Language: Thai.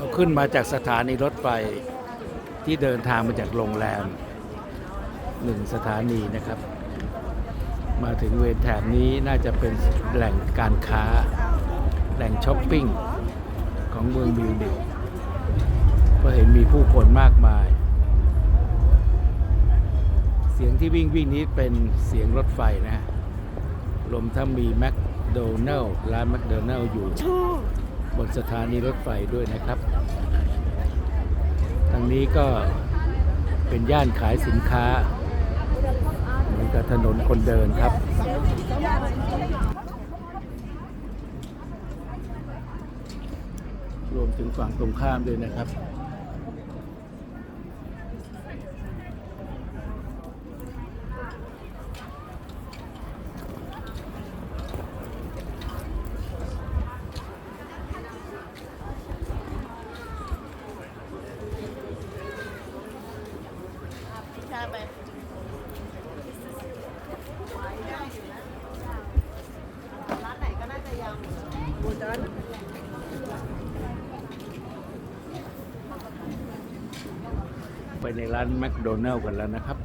เราขึ้นมาจากสถานีรถไฟที่เดินทางมาจากโรงแรมหนึ่งสถานีนะครับ มาถึงเวรแถบนี้น่าจะเป็นแหล่งการค้า แหล่งช้อปปิ้งของเมืองมิวนิกเพราะเห็นมีผู้คนมากมาย เสียงที่วิ่งวิ่งนี้เป็นเสียงรถไฟนะฮะรวมทั้งมีแมคโดนัลล์ร้านแมคโดนัลล์อยู่ นสถานีรถไฟด้วยนะครับทางนี้ก็เป็นย่านขายสินค้าเหมือนกับถนนคนเดินครับ รวมถึงฝั่งตรงข้ามด้วยนะครับาไปร้านไหนก็น่าจะยังบูดอนไปในร้านแมคโดนัลล์กันแล้วนะครับ